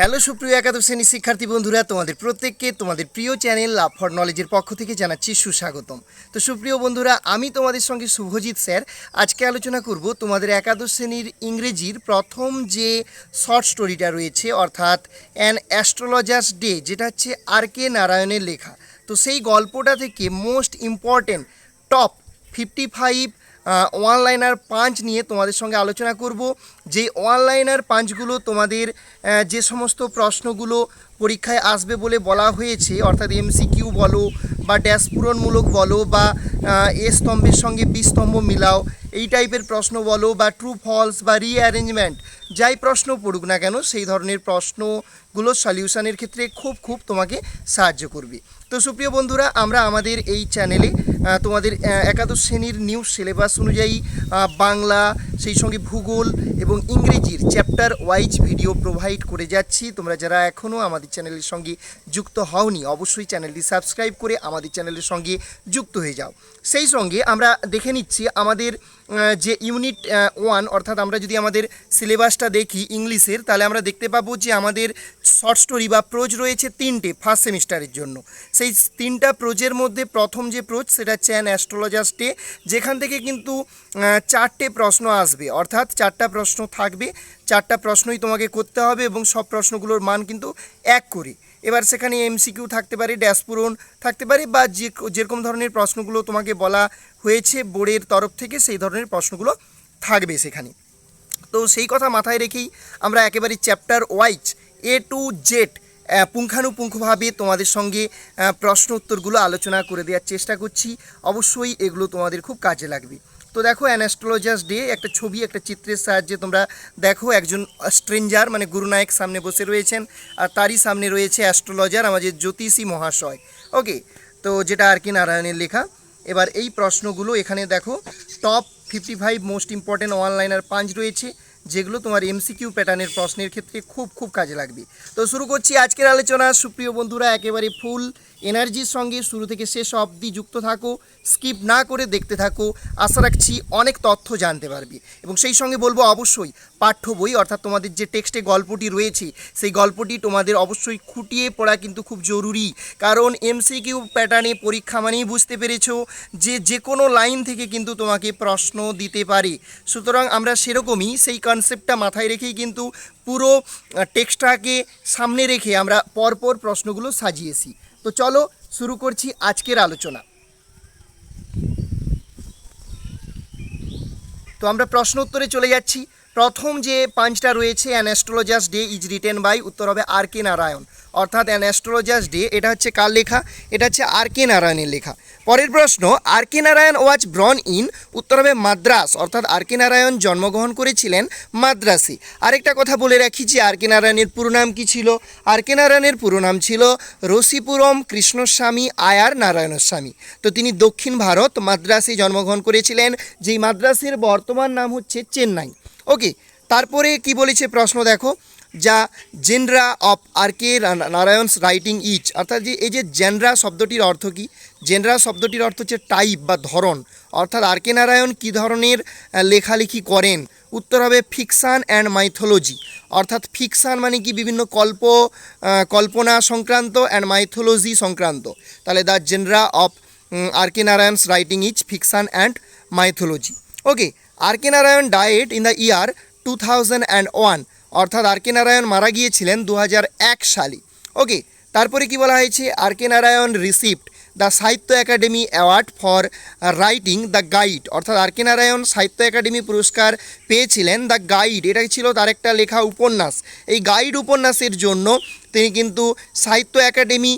Hello সুপ্রিয় একাদশ শ্রেণির শিক্ষার্থী বন্ধুরা, তোমাদের প্রত্যেককে তোমাদের প্রিয় চ্যানেল লাভ ফর নলেজের পক্ষ থেকে জানাচ্ছি সুস্বাগতম। তো সুপ্রিয় বন্ধুরা, আমি তোমাদের সঙ্গে শুভজিৎ স্যার। আজকে আলোচনা করব তোমাদের একাদশ শ্রেণির ইংরেজির প্রথম যে শর্ট স্টোরিটা রয়েছে, অর্থাৎ অ্যান অ্যাস্ট্রোলজার্স ডে যেটা হচ্ছে আর কে নারায়ণের লেখা। তো সেই গল্পটা থেকে most important top fifty five one liner punch নিয়ে তোমাদের সঙ্গে আলোচনা করব। যে ওয়ান লাইনার পাঞ্চগুলো তোমাদের যে সমস্ত প্রশ্নগুলো পরীক্ষায় আসবে বলে বলা হয়েছে, অর্থাৎ এমসিকিউ বলো বা ড্যাশ পূরণমূলক বলো বা এ স্তম্ভের সঙ্গে বি স্তম্ভ মিলাও, এই টাইপের প্রশ্ন বলো বা ট্রু ফলস বা রিঅ্যারেঞ্জমেন্ট যাই প্রশ্ন পড়ুক না কেন, সেই ধরনের প্রশ্নগুলো সলিউশনের ক্ষেত্রে খুব খুব তোমাকে সাহায্য করবে। তো সুপ্রিয় বন্ধুরা, আমরা আমাদের এই চ্যানেলে তোমাদের একাদশ শ্রেণির নিউ সিলেবাস অনুযায়ী বাংলা, সেই সঙ্গে ভূগোল এবং ইংরেজির চ্যাপ্টার ওয়াইজ ভিডিও প্রোভাইড করে যাচ্ছি। তোমরা যারা এখনও আমাদের চ্যানেলের সঙ্গে যুক্ত হওনি, অবশ্যই চ্যানেলটি সাবস্ক্রাইব করে আমাদের চ্যানেলের সঙ্গে যুক্ত হয়ে যাও। সেই সঙ্গে আমরা দেখে নিচ্ছি আমাদের যে ইউনিট ওয়ান অর্থাৎ আমরা যদি আমাদের সিলেবাসটা দেখি ইংলিশের, তাহলে আমরা দেখতে পাবো যে আমাদের শর্ট স্টোরি বা প্রোজ রয়েছে তিনটে ফার্স্ট সেমিস্টারের জন্য। সেই তিনটা প্রোজের মধ্যে প্রথম যে প্রোজ, সেটা হচ্ছে অ্যান অ্যাস্ট্রোলজার্স ডে যেখান থেকে কিন্তু চারটে প্রশ্ন আসবে। অর্থাৎ চারটা প্রশ্ন থাকবে। চারটা প্রশ্নই তোমাকে করতে হবে এবং সব প্রশ্নগুলোর মান কিন্তু এক করে। এবার সেখানে এমসিকিউ থাকতে পারে ড্যাশ থাকতে পারে বা যে, যেরকম ধরনের প্রশ্নগুলো তোমাকে বলা হয়েছে বোর্ডের তরফ থেকে, সেই ধরনের প্রশ্নগুলো থাকবে সেখানে। তো সেই কথা মাথায় রেখেই আমরা একেবারে chapter wise A to Z পুঙ্খানুপুঙ্খভাবে তোমাদের সঙ্গে প্রশ্ন উত্তরগুলো আলোচনা করে দেওয়ার চেষ্টা করছি। অবশ্যই এগুলো তোমাদের খুব কাজে লাগবে। তো দেখো অ্যানাস্ট্রোলজার্স ডে একটা ছবি, একটা চিত্রের সাহায্যে তোমরা দেখো, একজন স্ট্রেঞ্জার মানে গুরুনায়ক সামনে বসে রয়েছেন, আর তারই সামনে রয়েছে অ্যাস্ট্রোলজার, আমাদের জ্যোতিষী মহাশয়। ওকে তো যেটা আর কি নারায়ণের লেখা। এবার এই প্রশ্নগুলো এখানে দেখো top fifty five most important one liner পাঁচ রয়েছে। যেগুলো তোমার এমসিকিউ প্যাটার্নের প্রশ্নের ক্ষেত্রে খুব খুব কাজে লাগবে। তো শুরু করছি আজকের আলোচনা। সুপ্রিয় বন্ধুরা, একেবারে ফুল এনার্জির সঙ্গে শুরু থেকে শেষ অবধি যুক্ত থাকো, স্কিপ না করে দেখতে থাকো। আশা রাখছি অনেক তথ্য জানতে পারবে। এবং সেই সঙ্গে বলব অবশ্যই পাঠ্য বই, অর্থাৎ তোমাদের যে টেক্সটে গল্পটি রয়েছে, সেই গল্পটি তোমাদের অবশ্যই খুঁটিয়ে পড়া কিন্তু খুব জরুরি। কারণ এমসিকিউ প্যাটার্নে পরীক্ষা মানেই বুঝতে পেরেছ যে যে কোনো লাইন থেকে কিন্তু তোমাকে প্রশ্ন দিতে পারে। সুতরাং আমরা সেরকমই সেই কনসেপ্টটা মাথায় রেখেই কিন্তু পুরো টেক্সটটাকে সামনে রেখে আমরা পরপর প্রশ্নগুলো সাজিয়েছি। তো চলো শুরু করছি আজকের আলোচনা। তো আমরা প্রশ্ন উত্তরে চলে যাচ্ছি। প্রথম যে পাঁচটা রয়েছে an astrologer's day is written by উত্তর হবে আর কে নারায়ণ অর্থাৎ অ্যান অ্যাস্ট্রোলজার্স ডে এটা হচ্ছে কার লেখা? এটা হচ্ছে আর কে নারায়ণের লেখা। পরের প্রশ্ন আর K Narayan was born in উত্তর হবে মাদ্রাস। অর্থাৎ আর কে নারায়ণ জন্মগ্রহণ করেছিলেন মাদ্রাসে। আরেকটা কথা বলে রাখি যে আর কে নারায়ণের পুরো নাম কী ছিল? আর কে নারায়ণের পুরো নাম ছিল রসিপুরম কৃষ্ণস্বামী আয়ার নারায়ণস্বামী। তো তিনি দক্ষিণ ভারত মাদ্রাসে জন্মগ্রহণ করেছিলেন। যেই মাদ্রাসের বর্তমান নাম হচ্ছে চেন্নাই। ওকে তারপরে কি বলেছে প্রশ্ন দেখো, যা genre of R K Narayan's writing is অর্থাৎ যে এই যে জেনরা শব্দটির অর্থ কি? জেনরা শব্দটির অর্থ হচ্ছে টাইপ বা ধরন, অর্থাৎ আর কে নারায়ণ কী ধরনের লেখালেখি করেন? উত্তর হবে ফিকশান অ্যান্ড মাইথোলজি অর্থাৎ ফিকশান মানে কি? বিভিন্ন কল্প কল্পনা সংক্রান্ত অ্যান্ড মাইথোলজি সংক্রান্ত। তাহলে the genre of R K Narayan's writing is fiction and mythology okay R K Narayan died in the year two thousand and one অর্থাৎ আর কে নারায়ণ মারা গিয়েছিলেন দু হাজার এক সালে। ওকে তারপরে কি বলা হয়েছে? R K Narayan received the Sahitya Akademi award for writing The Guide অর্থাৎ আর কে নারায়ণ সাহিত্য একাডেমি পুরস্কার পেয়েছিলেন দ্য গাইড এটা ছিল তার একটা লেখা উপন্যাস। এই গাইড উপন্যাসের জন্য তিনি কিন্তু সাহিত্য একাডেমি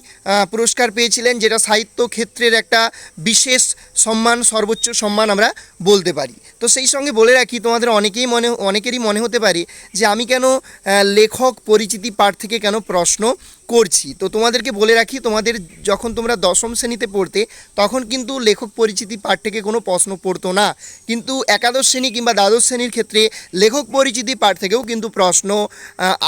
পুরস্কার পেয়েছিলেন, যেটা সাহিত্য ক্ষেত্রের একটা বিশেষ সম্মান, সর্বোচ্চ সম্মান আমরা বলতে পারি। তো সেই সঙ্গে বলে রাখি, তোমাদের অনেকেই মনে, অনেকেরই মনে হতে পারে যে আমি কেন লেখক পরিচিতি পাঠ থেকে কেন প্রশ্ন করছি? তো তোমাদেরকে বলে রাখি, তোমাদের যখন তোমরা দশম শ্রেণীতে পড়তে, তখন কিন্তু লেখক পরিচিতি পাঠ থেকে কোনো প্রশ্ন পড়তো না। কিন্তু একাদশ শ্রেণি কিংবা দ্বাদশ শ্রেণির ক্ষেত্রে লেখক পরিচিতি পাঠ থেকেও কিন্তু প্রশ্ন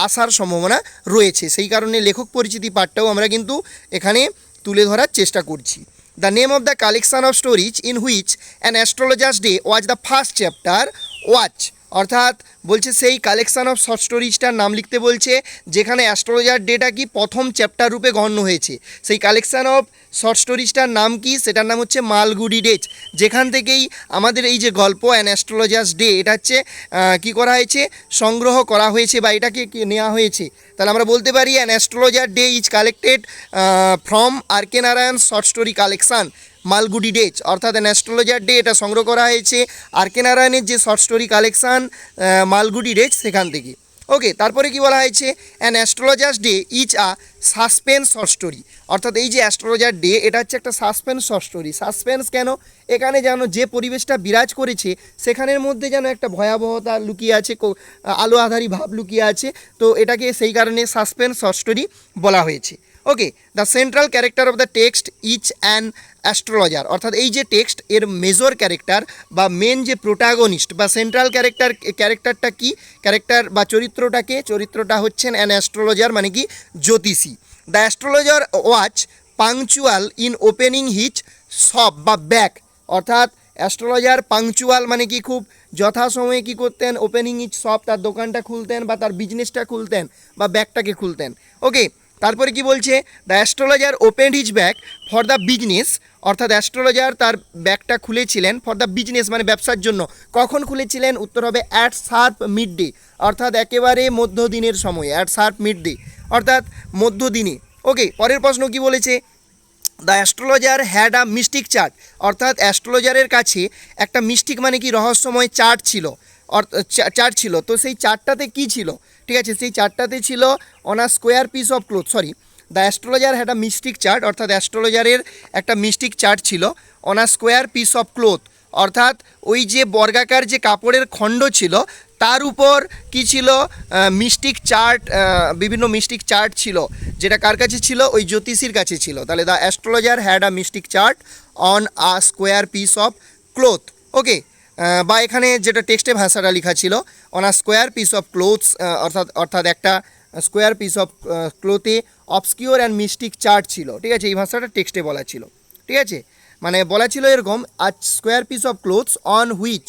আসার সম্ভাবনা রয়েছে। সেই কারণে লেখক পরিচিতি পাঠটাও আমরা কিন্তু এখানে তুলে ধরার চেষ্টা করছি। the name of the collection of stories in which an astrologer's day was the first chapter Watch. অর্থাৎ বলছে সেই কালেকশন অফ শর্ট স্টোরিজটার নাম লিখতে বলছে, যেখানে অ্যাস্ট্রোলজার ডেটা কি প্রথম চ্যাপ্টার রূপে গণ্য হয়েছে। সেই কালেকশান অফ শর্ট স্টোরিজটার নাম কি? সেটার নাম হচ্ছে মালগুডি ডেজ। যেখান থেকেই আমাদের এই যে গল্প অ্যান অ্যাস্ট্রোলজার্স ডে এটা হচ্ছে কি করা হয়েছে? সংগ্রহ করা হয়েছে বা এটাকে কি নেওয়া হয়েছে? তাহলে আমরা বলতে পারি an astrologer day is collected from R K Narayan short story collection Malgudi Days, অর্থাৎ অ্যাস্ট্রোলজার ডে এটা সংগ্রহ করা হয়েছে আরকে নারায়ণের যে short story collection Malgudi Days সেখান থেকে। ওকে তারপরে কি বলা হয়েছে? An astrologer's day is a suspense short story অর্থাৎ এই যে অ্যাস্ট্রোলজার ডে এটা হচ্ছে একটা সাসপেন্স শর্ট স্টোরি সাসপেন্স কেন? এখানে যেন যে পরিবেশটা বিরাজ করেছে, সেখানের মধ্যে যেন একটা ভয়াবহতা লুকিয়ে আছে, কো- আলো আধারী ভাব লুকিয়ে আছে। তো এটাকে সেই কারণে সাসপেন্স শর্ট স্টোরি বলা হয়েছে। Okay the central character of the text is an astrologer অর্থাৎ এই যে টেক্সট এর মেজর ক্যারেক্টার বা মেন যে প্রোটাগনিস্ট বা সেন্ট্রাল ক্যারেক্টার ক্যারেক্টারটা কি? ক্যারেক্টার বা চরিত্রটাকে, চরিত্রটা হচ্ছেন অ্যান অ্যাস্ট্রোলজার মানে কি? জ্যোতিষী। The astrologer was punctual in opening his shop বা ব্যাক অর্থাৎ অ্যাস্ট্রোলজার পাংচুয়াল মানে কি খুব? যথাসময়ে কি করতেন? ওপেনিং ইচ শপ তার দোকানটা খুলতেন বা তার বিজনেসটা খুলতেন বা ব্যাগটাকে খুলতেন। ওকে তারপরে কি বলছে? The astrologer open his bag for the business অর্থাৎ অ্যাস্ট্রোলজার তার ব্যাগটা খুলেছিলেন ফর দ্য বিজনেস মানে ব্যবসার জন্য। কখন খুলেছিলেন? উত্তর হবে অ্যাট সার্প মিড ডে অর্থাৎ একেবারে মধ্যদিনের সময় অ্যাট সার্প মিড ডে অর্থাৎ মধ্যদিনে ওকে পরের প্রশ্ন কি বলেছে? The astrologer had a mystic chart অর্থাৎ অ্যাস্ট্রোলজারের কাছে একটা মিস্টিক মানে কি? রহস্যময় চার্ট ছিল। চার্ট ছিল। তো সেই চার্টটাতে কি ছিল? ঠিক আছে, সেই চার্টটাতে ছিল on a square piece of cloth sorry the astrologer had a mystic chart অর্থাৎ অ্যাস্ট্রোলজারের একটা মিস্টিক চার্ট ছিল on a square piece of cloth অর্থাৎ ওই যে বর্গাকার যে কাপড়ের খণ্ড ছিল, তার উপর কি ছিল মিস্টিক চার্ট বিভিন্ন মিস্টিক চার্ট ছিল, যেটা কার কাছে ছিল, ওই জ্যোতিষীর কাছে ছিল, তাহলে the astrologer had a mystic chart on a square piece of cloth okay বা এখানে যেটা টেক্সটে ভাষাটা লেখা ছিল on a square piece of cloths অর্থাৎ অর্থাৎ একটা স্কোয়ার পিস অফ ক্লোথে অবসকিওর অ্যান্ড মিস্টিক চার্ট ছিল, ঠিক আছে? এই ভাষাটা টেক্সটে বলা ছিল, ঠিক আছে? মানে বলা ছিল এরকম a square piece of cloths on which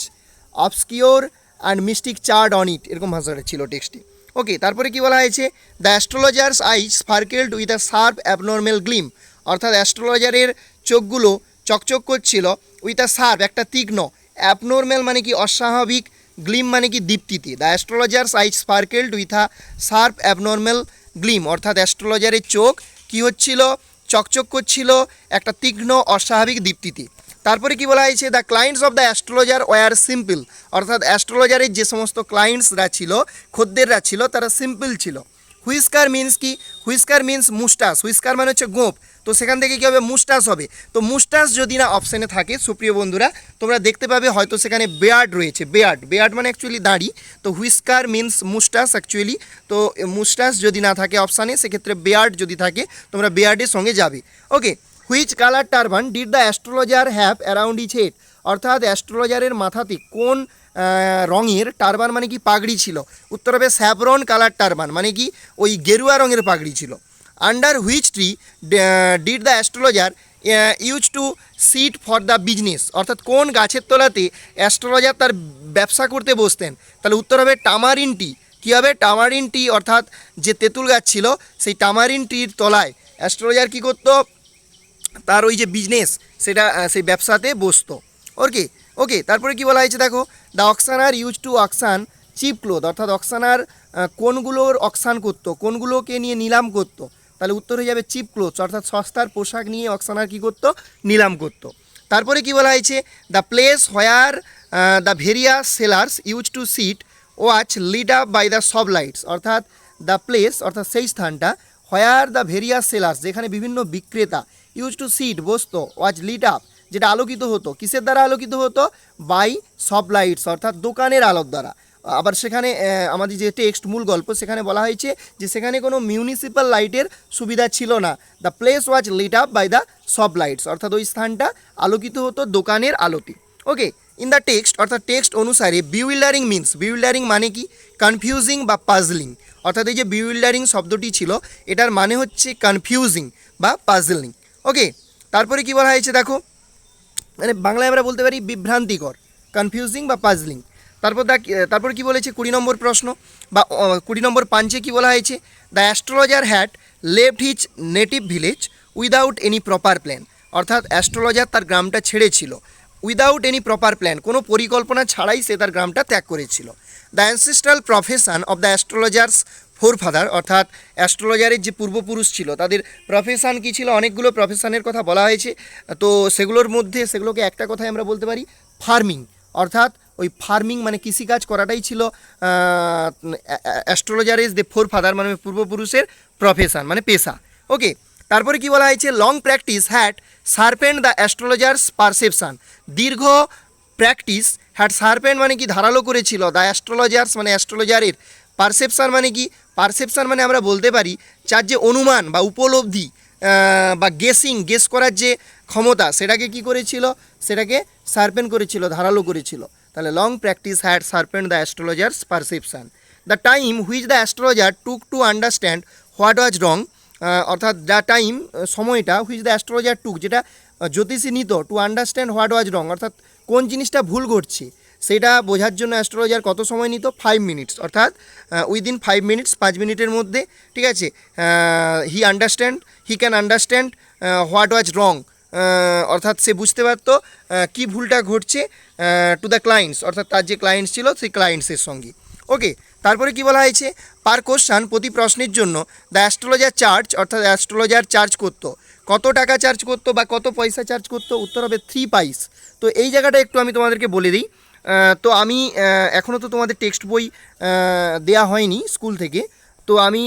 obscure and mystic chart on it এরকম ভাষাটা ছিল টেক্সটে। ওকে, তারপরে কি বলা হয়েছে? The astrologer's eyes sparkled with a sharp abnormal gleam অর্থাৎ অ্যাস্ট্রোলজারের চোখগুলো চকচক করছিল উইথ আ শার্প একটা তীক্ষ্ণ অ্যাবনর্মাল মানে কি অস্বাভাবিক, গ্লিম মানে কি দীপ্তিতে। The astrologer's eyes sparkled with a sharp abnormal gleam অর্থাৎ অ্যাস্ট্রোলজারের চোখ কি হচ্ছিল? চকচক করছিল, একটা তীক্ষ্ণ অস্বাভাবিক দীপ্তিতে। তারপরে কি বলা হয়েছে? The clients of the astrologer were simple অর্থাৎ অ্যাস্ট্রোলজারের যে সমস্ত ক্লায়েন্টসরা ছিল, খদ্দেররা ছিল, তারা সিম্পল ছিল। হুইস্কার মিন্স কি? হুইস্কার মিন্স মুস্টাস হুইস্কার মানে হচ্ছে গোঁপ তো সেখান থেকে কী হবে? মুস্টাস হবে। তো মুস্টাস যদি না অপশানে থাকে, সুপ্রিয় বন্ধুরা, তোমরা দেখতে পাবে হয়তো সেখানে বেয়ার্ড রয়েছে। বেয়ার্ড বেয়ার্ড মানে অ্যাকচুয়ালি দাড়ি। তো হুইস্কার মিন্স মুস্টাস অ্যাকচুয়ালি তো মুস্টাস যদি না থাকে অপশানে, সেক্ষেত্রে বেয়ার্ড যদি থাকে, তোমরা বেয়ার্ডের সঙ্গে যাবে। Okay which colour turban did the astrologer have around his head অর্থাৎ অ্যাস্ট্রোলজারের মাথাতে কোন রঙের টারবান মানে কি পাগড়ি ছিল? উত্তর হবে স্যাভরন কালার টারবান মানে কি ওই গেরুয়া রঙের পাগড়ি ছিল। Under which tree did the astrologer use to sit for the business অর্থাৎ কোন গাছের তলাতে অ্যাস্ট্রোলজার তার ব্যবসা করতে বসতেন? তাহলে উত্তর হবে টামারিন টি কী হবে? টামারিন টি অর্থাৎ যে তেঁতুল গাছ ছিল, সেই টামারিন টির তলায় অ্যাস্ট্রোলজার কী করতো? তার ওই যে বিজনেস সেটা সেই ব্যবসাতে বসতো। ওকে ওকে তারপরে কি বলা হয়েছে দেখো? The auctioneer use to auction cheap cloth অর্থাৎ অক্সানার কোনগুলোর অক্সান করতো? কোনগুলোকে নিয়ে নিলাম করতো? তাহলে উত্তর হয়ে যাবে চিপ ক্লোথস অর্থাৎ সস্তার পোশাক নিয়ে অক্সানার কী করতো? নিলাম করতো। তারপরে কি বলা হয়েছে? The place where the various sellers use to sit was lit up by the shop lights অর্থাৎ দ্য প্লেস অর্থাৎ সেই স্থানটা হোয়ার দ্য ভেরিয়া সেলার্স যেখানে বিভিন্ন বিক্রেতা ইউজ টু সিট বসতো ওয়াচ লিড আপ যেটা আলোকিত হতো। কিসের দ্বারা আলোকিত হতো? বাই সব লাইটস অর্থাৎ দোকানের আলোর দ্বারা আবার সেখানে আমাদের যে টেক্সট মূল গল্প, সেখানে বলা হয়েছে যে সেখানে কোনো মিউনিসিপ্যাল লাইটের সুবিধা ছিল না। The place was lit up by the shop lights অর্থাৎ ওই স্থানটা আলোকিত হতো দোকানের আলোতে। ওকে ইন দ্য টেক্সট অর্থাৎ টেক্সট অনুসারে বিউইল্ডারিং মিন্স বিউইল্ডারিং মানে কি? কনফিউজিং বা পাজলিং অর্থাৎ এই যে বিউইল্ডারিং শব্দটি ছিল, এটার মানে হচ্ছে কনফিউজিং বা পাজলিং ওকে তারপরে কি বলা হয়েছে দেখো? মানে বাংলায় আমরা বলতে পারি বিভ্রান্তিকর কনফিউজিং বা পাজলিং তারপর দেখ তারপর কি বলেছে? কুড়ি নম্বর প্রশ্ন বা কুড়ি নম্বর পাঞ্চে কি বলা হয়েছে? The astrologer had left his native village without any proper plan অর্থাৎ অ্যাস্ট্রোলজার তার গ্রামটা ছেড়েছিল উইদাউট এনি প্রপার প্ল্যান কোনো পরিকল্পনা ছাড়াই সে তার গ্রামটা ত্যাগ করেছিল। The ancestral profession of the astrologer's father অর্থাৎ অ্যাস্ট্রোলজারের যে পূর্বপুরুষ ছিল, তাদের প্রফেশন কী ছিল? অনেকগুলো প্রফেশনের কথা বলা হয়েছে। তো সেগুলোর মধ্যে, সেগুলোকে একটা কথাই আমরা বলতে পারি ফার্মিং অর্থাৎ ওই ফার্মিং মানে কৃষিকাজ করাটাই ছিল অ্যাস্ট্রোলজারের দ্য ফোর ফাদার মানে পূর্বপুরুষের প্রফেশন মানে পেশা। ওকে তারপরে কি বলা হয়েছে? Long practice had sharpened the astrologer's perception দীর্ঘ প্র্যাকটিস হ্যাট সার্পেন্ট মানে কি? ধারালো করেছিল। দ্য অ্যাস্ট্রোলজার্স মানে অ্যাস্ট্রোলজারের পারসেপশন মানে কি? পারসেপশন মানে আমরা বলতে পারি, যার যে অনুমান বা উপলব্ধি বা গেসিং গেস করার যে ক্ষমতা, সেটাকে কি করেছিল? সেটাকে সার্পেন করেছিল, ধারালো করেছিল। তাহলে long practice had sharpened the astrologer's perception the time which the astrologer took to understand what was wrong অর্থাৎ দ্য টাইম সময়টা হুইচ দ্য অ্যাস্ট্রোলজার টুক যেটা জ্যোতিষী নিত to understand what was wrong অর্থাৎ কোন জিনিসটা ভুল ঘটছে, সেটা বোঝার জন্য অ্যাস্ট্রোলজার কত সময় নিত? ফাইভ মিনিটস অর্থাৎ উইদিন ফাইভ মিনিটস পাঁচ মিনিটের মধ্যে, ঠিক আছে? He understand he can understand what was wrong অর্থাৎ সে বুঝতে পারতো কি ভুলটা ঘটছে টু দ্য ক্লায়েন্টস অর্থাৎ তার যে ক্লায়েন্টস ছিল সেই ক্লায়েন্টসের সঙ্গে। ওকে তারপরে কি বলা হয়েছে? পার কোশ্চান প্রতি প্রশ্নের জন্য দ্য অ্যাস্ট্রোলজার চার্জ অর্থাৎ অ্যাস্ট্রোলজার চার্জ করতো। কত টাকা চার্জ করতো বা কত পয়সা চার্জ করতো? উত্তর হবে থ্রি পাইস তো এই জায়গাটা একটু আমি তোমাদেরকে বলে দিই। তো আমি এখনও তো তোমাদের টেক্সট বই দেয়া হয়নি স্কুল থেকে। তো আমি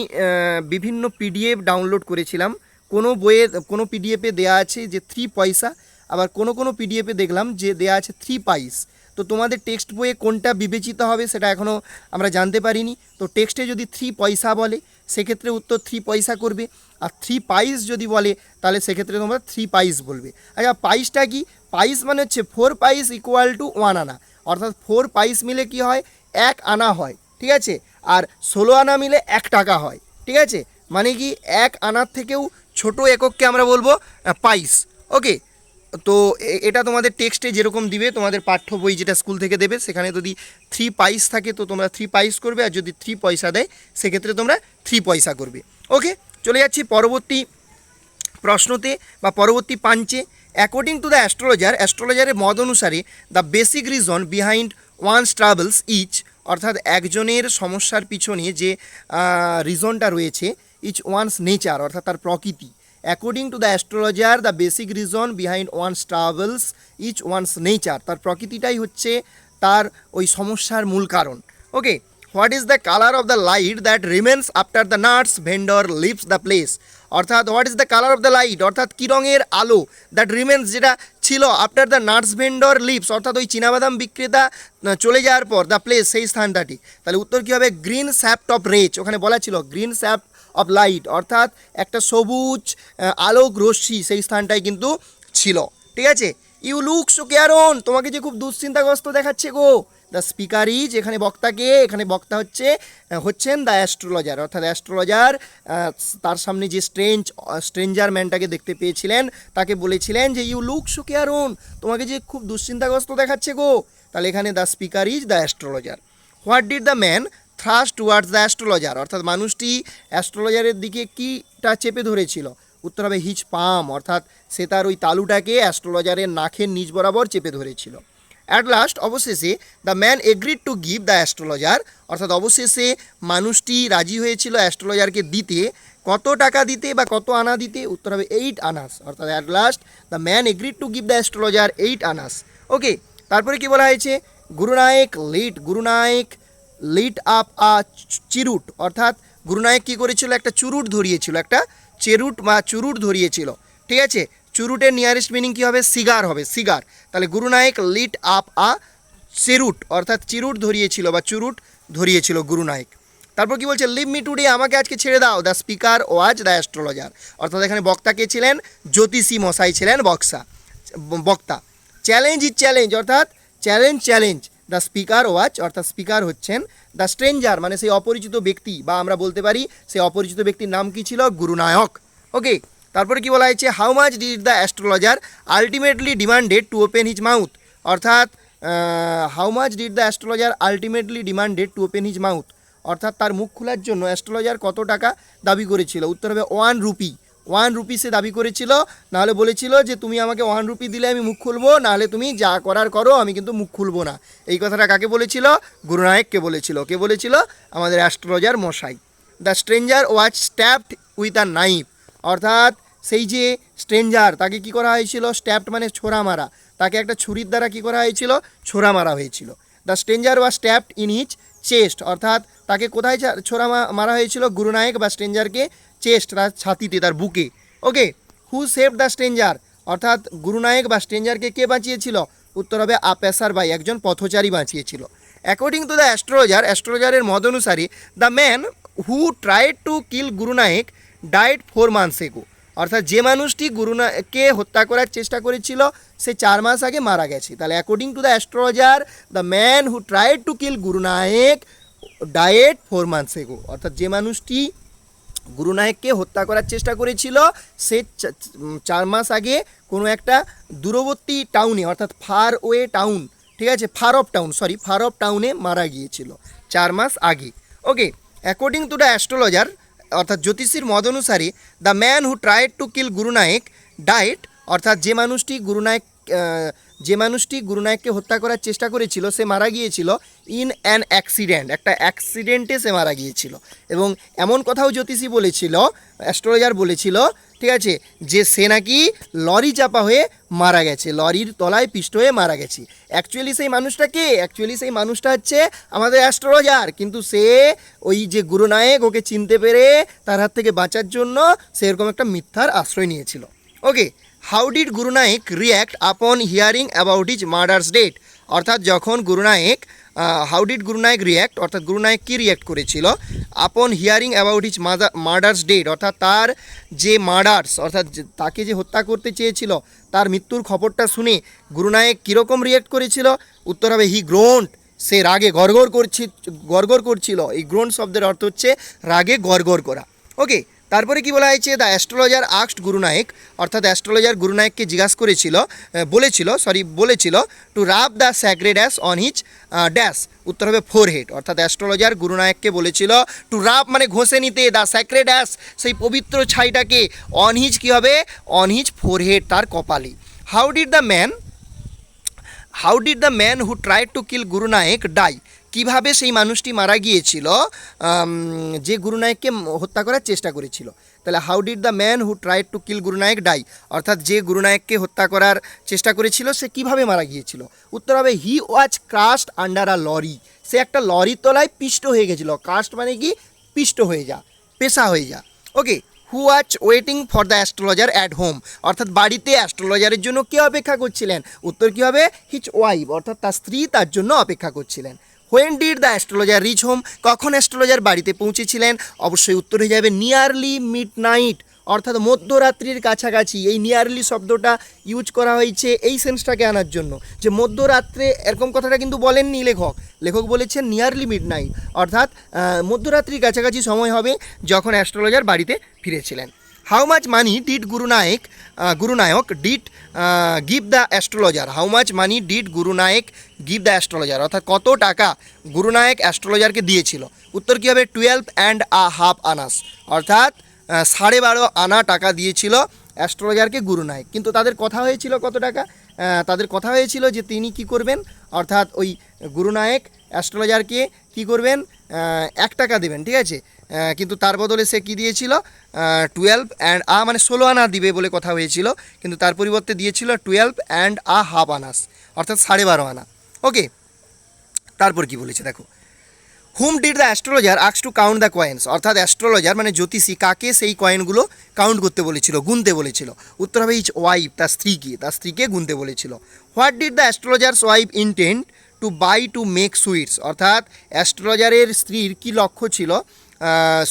বিভিন্ন পিডিএফ ডাউনলোড করেছিলাম। কোনো বইয়ে, কোনো পিডিএফে দেয়া আছে যে থ্রি পয়সা, আবার কোনো কোনো পিডিএফে দেখলাম যে দেয়া আছে থ্রি পাইস তো তোমাদের টেক্সট বইয়ে কোনটা বিবেচিত হবে সেটা এখনও আমরা জানতে পারিনি। তো টেক্সটে যদি থ্রি পয়সা বলে, সেক্ষেত্রে উত্তর থ্রি পয়সা করবে। আর থ্রি পাইস যদি বলে, তাহলে সেক্ষেত্রে তোমরা থ্রি পাইস বলবে। আচ্ছা পাইসটা কি? পাইস মানে হচ্ছে ফোর পাইস ইকুয়াল টু ওয়ান আনা। অর্থাৎ ফোর পাইস মিলে কি হয়? এক আনা হয়, ঠিক আছে? আর ষোলো আনা মিলে এক টাকা হয়, ঠিক আছে? মানে কি, এক আনার থেকেও ছোট একককে আমরা বলব পাইস। ওকে তো এটা তোমাদের টেক্সটে যেরকম দিবে, তোমাদের পাঠ্য বই যেটা স্কুল থেকে দেবে, সেখানে যদি থ্রি পাইস থাকে, তো তোমরা থ্রি পাইস করবে, আর যদি থ্রি পয়সা দেয়, সেক্ষেত্রে তোমরা থ্রি পয়সা করবে। ওকে চলে যাচ্ছি পরবর্তী প্রশ্নতে বা পরবর্তী পাঞ্চে। অ্যাকর্ডিং টু দ্য অ্যাস্ট্রোলজার অ্যাস্ট্রোলজারের মত অনুসারে the basic reason behind one's troubles is অর্থাৎ একজনের সমস্যার পিছনে যে রিজনটা রয়েছে ইচ ওয়ান্স নেচার অর্থাৎ তার প্রকৃতি। According to the astrologer the basic reason behind one's troubles is one's nature তার প্রকৃতিটাই হচ্ছে তার ওই সমস্যার মূল কারণ। Okay what is the colour of the light that remains after the nuts vendor leaves the place অর্থাৎ what is the colour of the light অর্থাৎ কী রঙের আলো দ্যাট রিমেন্স যেটা ছিল after the nuts vendor leaves অর্থাৎ ওই চীনাবাদাম বিক্রেতা চলে যাওয়ার পর দ্য প্লেস সেই স্থানটাটি তাহলে উত্তর কী হবে? গ্রিন স্যাপ্ট অফ রেচ ওখানে বলা ছিল গ্রিন স্যাপ্ট অফ লাইট অর্থাৎ একটা সবুজ আলোক রশ্মি সেই স্থানটাই কিন্তু ছিল। ঠিক আছে? ইউ লুক সো কেয়ারন তোমাকে যে খুব দুশ্চিন্তাগ্রস্ত দেখাচ্ছে গো। দ্য স্পিকার ইজ এখানে বক্তাকে, এখানে বক্তা হচ্ছে হচ্ছেন দ্য অ্যাস্ট্রোলজার অর্থাৎ অ্যাস্ট্রোলজার তার সামনে যে স্ট্রেঞ্জ স্ট্রেঞ্জার ম্যানটাকে দেখতে পেয়েছিলেন, তাকে বলেছিলেন যে ইউ লুক সো কেয়ারন তোমাকে যে খুব দুশ্চিন্তাগ্রস্ত দেখাচ্ছে গো। তাহলে এখানে the speaker is the astrologer what did the man thrust towards the astrologer অর্থাৎ মানুষটি অ্যাস্ট্রোলজারের দিকে কীটা চেপে ধরেছিল? উত্তর হবে হিচ পাম অর্থাৎ সে তার ওই তালুটাকে অ্যাস্ট্রোলজারের নাকের নিচ বরাবর চেপে ধরেছিল। অ্যাট লাস্ট অবশেষে the man agreed to give the astrologer অর্থাৎ অবশেষে মানুষটি রাজি হয়েছিল অ্যাস্ট্রোলজারকে দিতে। কত টাকা দিতে বা কত আনা দিতে? উত্তর হবে এইট আনাস, অর্থাৎ at last the man agreed to give the astrologer eight annas. Okay তারপরে কি বলা হয়েছে? Guru Nayak lit Guru Nayak lit up a cheroot, অর্থাৎ গুরুনায়ক কী করেছিল? একটা চুরুট ধরিয়েছিল, একটা চেরুট বা চুরুট ধরিয়েছিল। ঠিক আছে? চুরুটের নিয়ারেস্ট মিনিং কী হবে? সিগার হবে, সিগার। তাহলে গুরুনায়ক লিট আপ আ চেরুট, অর্থাৎ চিরুট ধরিয়েছিল বা চুরুট ধরিয়েছিল গুরুনায়ক তারপর কি বলছে? লিভ মি টুডে, আমাকে আজকে ছেড়ে দাও। The speaker was the astrologer. অর্থাৎ এখানে বক্তা কে ছিলেন? জ্যোতিষী মশাই ছিলেন বক্সা, বক্তা। চ্যালেঞ্জ ইজ চ্যালেঞ্জ, অর্থাৎ challenge challenge. The speaker was অর্থাৎ স্পিকার হচ্ছেন দ্য স্ট্রেঞ্জার মানে সেই অপরিচিত ব্যক্তি, বা আমরা বলতে পারি সেই অপরিচিত ব্যক্তির নাম কি ছিল? গুরুনায়ক ওকে তারপরে কি বলা হয়েছে? How much did the astrologer ultimately demanded to open his mouth অর্থাৎ how much did the astrologer ultimately demanded to open his mouth অর্থাৎ তার মুখ খোলার জন্য অ্যাস্ট্রোলজার কত টাকা দাবি করেছিল? উত্তর হবে ওয়ান রুপি ওয়ান রুপি সে দাবি করেছিল, নাহলে বলেছিল যে তুমি আমাকে ওয়ান রুপি দিলে আমি মুখ খুলবো, নাহলে তুমি যা করার করো, আমি কিন্তু মুখ খুলবো না। এই কথাটা কাকে বলেছিল? গুরুনায়ককে বলেছিল। কে বলেছিল? আমাদের অ্যাস্ট্রোলজার মশাই। The stranger was stabbed with a knife অর্থাৎ সেই যে স্ট্রেঞ্জার তাকে কি করা হয়েছিল? স্ট্যাপড মানে ছোড়া মারা। তাকে একটা ছুরির দ্বারা কি করা হয়েছিল? ছোড়া মারা হয়েছিল। The stranger was stabbed in his chest অর্থাৎ তাকে কোথায় ছোড়া মারা হয়েছিল? গুরুনায়ক বা স্ট্রেঞ্জারকে চেস্ট তার ছাতিতে তার বুকে। Okay who save the stranger অর্থাৎ গুরুনায়ক বা স্ট্রেঞ্জারকে কে বাঁচিয়েছিল? উত্তর হবে আপেসার বাই একজন পথচারী বাঁচিয়েছিল। অ্যাকর্ডিং টু দ্য অ্যাস্ট্রোলজার অ্যাস্ট্রোলজারের মত অনুসারে the man who tried to kill Gurunayak died four months ago অর্থাৎ যে মানুষটি গুরুনাকে হত্যা করার চেষ্টা করেছিল, সে চার মাস আগে মারা গেছে। তাহলে according to the astrologer the man who tried to kill Gurunayak died four months ago অর্থাৎ যে মানুষটি গুরুনায়ককে হত্যা করার চেষ্টা করেছিল। সে চার মাস আগে কোনো একটা দূরবর্তী টাউনে অর্থাৎ ফার ওয়ে টাউন ঠিক আছে? Far off town sorry far off টাউনে মারা গিয়েছিল চার মাস আগে। Okay according to the astrologer অর্থাৎ জ্যোতিষীর মত অনুসারে the man who tried to kill Gurunayak died অর্থাৎ যে মানুষটি গুরুনায়ক আহ, যে মানুষটি গুরুনায়ককে হত্যা করার চেষ্টা করেছিল, সে মারা গিয়েছিল ইন অ্যান অ্যাক্সিডেন্ট একটা অ্যাক্সিডেন্টে সে মারা গিয়েছিল। এবং এমন কথাও জ্যোতিষী বলেছিল অ্যাস্ট্রোলজার বলেছিল, ঠিক আছে, যে সে নাকি লরি চাপা হয়ে মারা গেছে, লরির তলায় পিষ্ট হয়ে মারা গেছে। অ্যাকচুয়ালি সেই মানুষটা কে? অ্যাকচুয়ালি সেই মানুষটা হচ্ছে আমাদের অ্যাস্ট্রোলজার কিন্তু সে ওই যে গুরুনায়ক ওকে চিনতে পেরে তার হাত থেকে বাঁচার জন্য সেরকম একটা মিথ্যার আশ্রয় নিয়েছিল। Okay how did Gurunayak react upon hearing about his murderer's death অর্থাৎ যখন Gurunayak how did Gurunayak react অর্থাৎ গুরুনায়ক কী রিয়্যাক্ট করেছিল? Upon hearing about his murderer's death অর্থাৎ তার যে মার্ডার্স অর্থাৎ তাকে যে হত্যা করতে চেয়েছিল, তার মৃত্যুর খবরটা শুনে গুরুনায়ক কীরকম রিয়্যাক্ট করেছিল? উত্তর হবে হি গ্রোন্ট সে রাগে গড়গড় করছি, গড়গড় করছিল। এই গ্রোন শব্দের অর্থ হচ্ছে রাগে গড়গড় করা। ওকে তারপরে কি বলা হয়েছে? দ্য অ্যাস্ট্রোলজার আক্সড গুরুনায়ক অর্থাৎ অ্যাস্ট্রোলজার গুরুনায়ককে জিজ্ঞাসা করেছিল বলেছিল সরি বলেছিল to rub the sacred ash on his dash উত্তর হবে ফোর হেড অর্থাৎ অ্যাস্ট্রোলজার গুরুনায়ককে বলেছিল টু রাব মানে ঘষে নিতে দ্য স্যাক্রেড অ্যাস সেই পবিত্র ছাইটাকে অন হিজ কী হবে? অন হিজ ফোর হেড তার কপালে। How did the man how did the man who try to kill Gurunayak die কীভাবে সেই মানুষটি মারা গিয়েছিল যে গুরুনায়ককে হত্যা করার চেষ্টা করেছিল। তাহলে how did the man who try to kill Gurunayak die অর্থাৎ যে গুরুনায়ককে হত্যা করার চেষ্টা করেছিল, সে কীভাবে মারা গিয়েছিল? উত্তর হবে he was crushed under a lorry সে একটা লরির তলায় পিষ্ট হয়ে গেছিল। কাস্ট মানে কি? পিষ্ট হয়ে যা, পেশা হয়ে যা। Okay who was waiting for the astrologer at home অর্থাৎ বাড়িতে অ্যাস্ট্রোলজারের জন্য কে অপেক্ষা করছিলেন? উত্তর কী হবে? হিচ ওয়াইফ অর্থাৎ তার স্ত্রী তার জন্য অপেক্ষা করছিলেন। When did the astrologer reach home কখন অ্যাস্ট্রোলজার বাড়িতে পৌঁছেছিলেন? অবশ্যই উত্তর হয়ে যাবে নিয়ারলি মিড নাইট অর্থাৎ মধ্যরাত্রির কাছাকাছি। এই নিয়ারলি শব্দটা ইউজ করা হয়েছে এই সেন্সটাকে আনার জন্য। যে মধ্যরাত্রে এরকম কথাটা কিন্তু বলেননি লেখক। লেখক বলেছেন নিয়ারলি মিড নাইট অর্থাৎ মধ্যরাত্রির কাছাকাছি সময় হবে যখন অ্যাস্ট্রোলজার বাড়িতে ফিরেছিলেন। How much money did Gurunayak Gurunayak did give the astrologer how much money did Gurunayak give the astrologer অর্থাৎ কত টাকা গুরুনায়ক অ্যাস্ট্রোলজারকে দিয়েছিল? উত্তর কী হবে? Twelve and a half annas. অর্থাৎ সাড়ে বারো আনা টাকা দিয়েছিল অ্যাস্ট্রোলজারকে গুরুনায়ক কিন্তু তাদের কথা হয়েছিল কত টাকা? তাদের কথা হয়েছিল যে তিনি কি করবেন? অর্থাৎ ওই গুরুনায়ক অ্যাস্ট্রোলজারকে কি করবেন? এক টাকা দেবেন, ঠিক আছে? কিন্তু তার বদলে সে কি দিয়েছিল? টুয়েলভ অ্যান্ড আ মানে ষোলো আনা দিবে বলে কথা হয়েছিল, কিন্তু তার পরিবর্তে দিয়েছিল twelve and a half annas, অর্থাৎ সাড়ে বারো আনা। ওকে তারপর কি বলেছে, দেখো। হুম ডিড দ্য অ্যাস্ট্রোলজার আক্স টু কাউন্ট দ্য কয়েন্স অর্থাৎ অ্যাস্ট্রোলজার মানে জ্যোতিষী, কাকে সেই কয়েনগুলো কাউন্ট করতে বলেছিল, গুনতে বলেছিল? উত্তর হবে ইচ ওয়াইফ তার স্ত্রীকে তার স্ত্রীকে গুনতে বলেছিল। What did the astrologer's wife intend to buy to make sweets অর্থাৎ অ্যাস্ট্রোলজারের স্ত্রীর কি লক্ষ্য ছিল?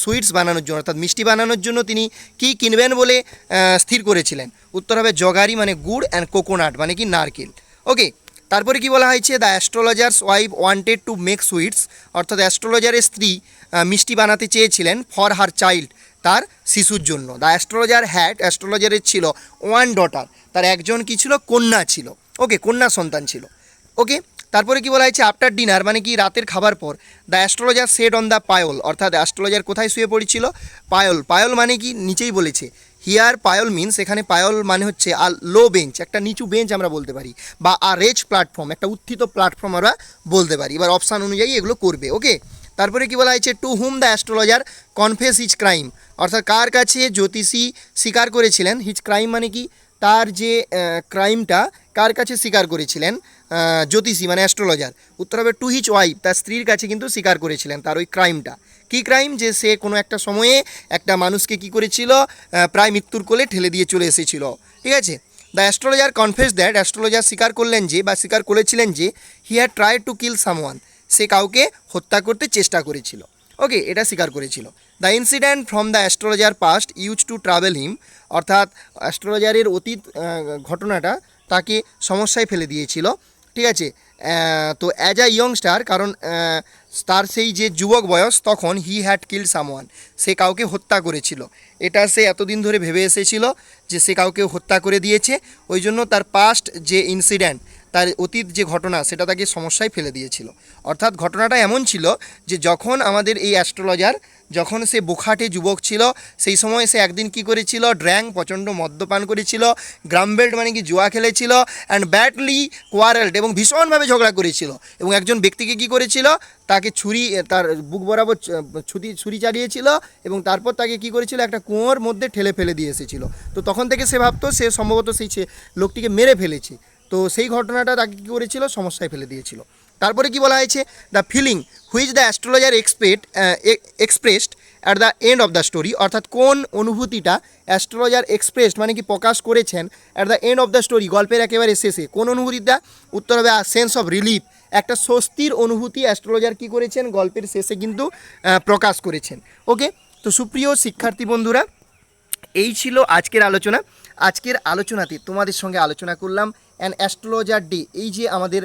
সুইটস বানানোর জন্য, অর্থাৎ মিষ্টি বানানোর জন্য তিনি কি কিনবেন বলে স্থির করেছিলেন? উত্তর হবে জগারি মানে গুড় অ্যান্ড কোকোনাট মানে কি নারকেল। ওকে, তারপরে কি বলা হয়েছে? The astrologer's wife wanted to make sweets অর্থাৎ অ্যাস্ট্রোলজারের স্ত্রী মিষ্টি বানাতে চেয়েছিলেন ফর হার চাইল্ড তার শিশুর জন্য। দ্য অ্যাস্ট্রোলজার হ্যাড অ্যাস্ট্রোলজারের ছিল ওয়ান ডটার তার একজন কি ছিল? কন্যা ছিল। ওকে, কন্যা সন্তান ছিল। ওকে তারপরে কি বলা হয়েছে? আফটার ডিনার মানে কি রাতের খাবার পর the astrologer sat on the pyol অর্থাৎ অ্যাস্ট্রোলজার কোথায় শুয়ে পড়েছিল? পায়ল পায়ল মানে কি নিচেই বলেছে। হিয়ার পায়ল মিনস এখানে পায়ল মানে হচ্ছে আর লো বেঞ্চ একটা নিচু বেঞ্চ আমরা বলতে পারি, বা আর রেজ প্ল্যাটফর্ম একটা উত্থিত প্ল্যাটফর্ম আমরা বলতে পারি। এবার অপশান অনুযায়ী এগুলো করবে ওকে তারপরে কি বলা হয়েছে? To whom the astrologer confess his crime অর্থাৎ কার কাছে জ্যোতিষী স্বীকার করেছিলেন? হিজ ক্রাইম মানে কি? তার যে ক্রাইমটা কার কাছে স্বীকার করেছিলেন? জ্যোতিষী মানে অ্যাস্ট্রোলজার উত্তর হবে টু হিচ ওয়াইফ, তার স্ত্রীর কাছে কিন্তু স্বীকার করেছিলেন তার ওই ক্রাইমটা। কী ক্রাইম? যে সে কোনো একটা সময়ে একটা মানুষকে কি করেছিল? প্রায় মৃত্যুর কোলে ঠেলে দিয়ে চলে এসেছিল। ঠিক আছে? The astrologer confess that astrologer স্বীকার করলেন যে বা স্বীকার করেছিলেন যে he had try to kill someone সে কাউকে হত্যা করতে চেষ্টা করেছিল। ওকে এটা স্বীকার করেছিল। The incident from the astrologer past used to trouble him অর্থাৎ অ্যাস্ট্রোলজারের অতীত ঘটনাটা তাকে সমস্যায় ফেলে দিয়েছিল। ঠিক আছে? তো অ্যাজ আ ইয়ংস্টার কারণ তার সেই যে যুবক বয়স, তখন হি হ্যাড কিল্ড সামওয়ান সে কাউকে হত্যা করেছিল। এটা সে এতদিন ধরে ভেবে এসেছিল যে সে কাউকে হত্যা করে দিয়েছে। ওই জন্য তার পাস্ট যে ইনসিডেন্ট তার অতীত যে ঘটনা, সেটা তাকে সমস্যায় ফেলে দিয়েছিল। অর্থাৎ ঘটনাটা এমন ছিল যে যখন আমাদের এই অ্যাস্ট্রোলজার যখন সে বোখাটে যুবক ছিল, সেই সময় সে একদিন কি করেছিল? ড্র্যাং প্রচণ্ড মদ্যপান করেছিল গ্রামবেল্ট মানে কি জুয়া খেলেছিল অ্যান্ড ব্যাডলি কোয়ারেল্ড এবং ভীষণভাবে ঝগড়া করেছিল। এবং একজন ব্যক্তিকে কি করেছিল? তাকে ছুরি তার বুক বরাবর চ- ছুরি চালিয়েছিল এবং তারপর তাকে কি করেছিল? একটা কুয়োর মধ্যে ঠেলে ফেলে দিয়ে এসেছিল। তো তখন থেকে সে ভাবতো, সে সম্ভবত সেই লোকটিকে মেরে ফেলেছে। তো সেই ঘটনাটা তাকে কী করেছিল? সমস্যায় ফেলে দিয়েছিল। তারপরে কি বলা হয়েছে? The feeling which the astrologer expect expressed at the end of the story অর্থাৎ কোন অনুভূতিটা অ্যাস্ট্রোলজার এক্সপ্রেসড মানে কি প্রকাশ করেছেন at the end of the story গল্পের একেবারে শেষে। কোন অনুভূতিটা? উত্তর হবে সেন্স অফ রিলিফ একটা স্বস্তির অনুভূতি অ্যাস্ট্রোলজার কি করেছেন? গল্পের শেষে কিন্তু প্রকাশ করেছেন। ওকে? তো সুপ্রিয় শিক্ষার্থী বন্ধুরা, এই ছিল আজকের আলোচনা। আজকের আলোচনাতে তোমাদের সঙ্গে আলোচনা করলাম অ্যান অ্যাস্ট্রোলজার ডে এই যে আমাদের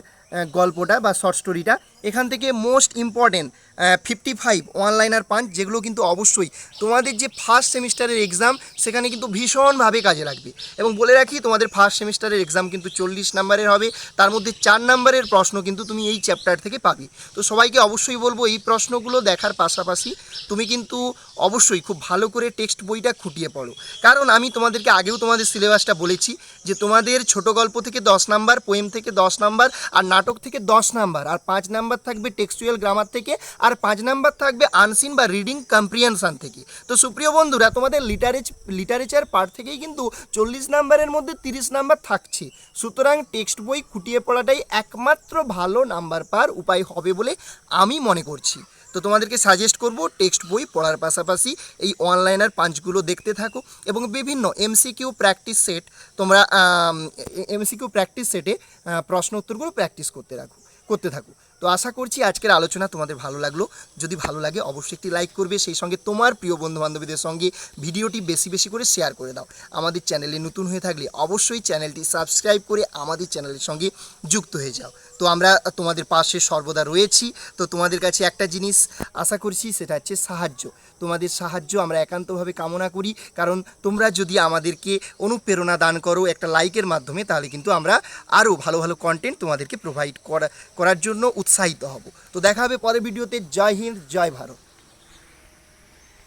গল্পটা বা শর্ট স্টোরিটা এখান থেকে most important fifty five one liner punch যেগুলো কিন্তু অবশ্যই তোমাদের যে ফার্স্ট সেমিস্টারের এক্সাম সেখানে কিন্তু ভীষণভাবে কাজে লাগবে। এবং বলে রাখি, তোমাদের ফার্স্ট সেমিস্টারের এক্সাম কিন্তু চল্লিশ নাম্বারের হবে, তার মধ্যে চার নাম্বারের প্রশ্ন কিন্তু তুমি এই চ্যাপ্টার থেকে পাবে। তো সবাইকে অবশ্যই বলব, এই প্রশ্নগুলো দেখার পাশাপাশি তুমি কিন্তু অবশ্যই খুব ভালো করে টেক্সট বইটা খুঁটিয়ে পড়ো। কারণ আমি তোমাদেরকে আগেও তোমাদের সিলেবাসটা বলেছি যে তোমাদের ছোট গল্প থেকে দশ নাম্বার পোয়েম থেকে দশ নাম্বার, আর নাটক থেকে দশ নাম্বার, আর পাঁচ নাম্বার থাকবে টেক্সচুয়াল গ্রামার থেকে আর পাঁচ নাম্বার থাকবে আনসিন বা রিডিং কম্প্রিহেনশন থেকে। তো সুপ্রিয় বন্ধুরা, তোমাদের লিটারেচ লিটারেচার পার্ট থেকেই কিন্তু চল্লিশ নাম্বারের মধ্যে তিরিশ নাম্বার থাকছে। সুতরাং টেক্সট বই খুঁটিয়ে পড়াটাই একমাত্র ভালো নাম্বার পার উপায় হবে বলে আমি মনে করছি। তো তোমাদেরকে সাজেস্ট করব টেক্সট বই পড়ার পাশাপাশি এই অনলাইনার পাঞ্চগুলো দেখতে থাকো এবং বিভিন্ন এমসিকিউ প্র্যাকটিস সেট তোমরা এমসিকিউ প্র্যাকটিস সেটে প্রশ্ন উত্তরগুলো প্র্যাকটিস করতে রাখো, করতে থাকো। তো আশা করছি আজকের আলোচনা তোমাদের ভালো লাগল। যদি ভালো লাগে, অবশ্যই একটি লাইক করবে। সেই সঙ্গে তোমার প্রিয় বন্ধু বান্ধবীদের সঙ্গে ভিডিওটি বেশি বেশি করে শেয়ার করে দাও। আমাদের চ্যানেলে নতুন হয়ে থাকলে অবশ্যই চ্যানেলটি সাবস্ক্রাইব করে আমাদের চ্যানেলের সঙ্গে যুক্ত হয়ে যাও। তো আমরা তোমাদের পাশে সর্বদা রয়েছি। তো তোমাদের কাছে একটা জিনিস আশা করছি, সেটা হচ্ছে সাহায্য। তোমাদের সাহায্য আমরা একান্তভাবে কামনা করি। কারণ তোমরা যদি আমাদেরকে অনুপ্রেরণা দান করো একটা লাইকের মাধ্যমে, তাহলে কিন্তু আমরা আরও ভালো ভালো কন্টেন্ট তোমাদেরকে প্রোভাইড করা, করার জন্য উৎসাহিত হব। তো দেখা হবে পরের ভিডিওতে। জয় হিন্দ, জয় ভারত।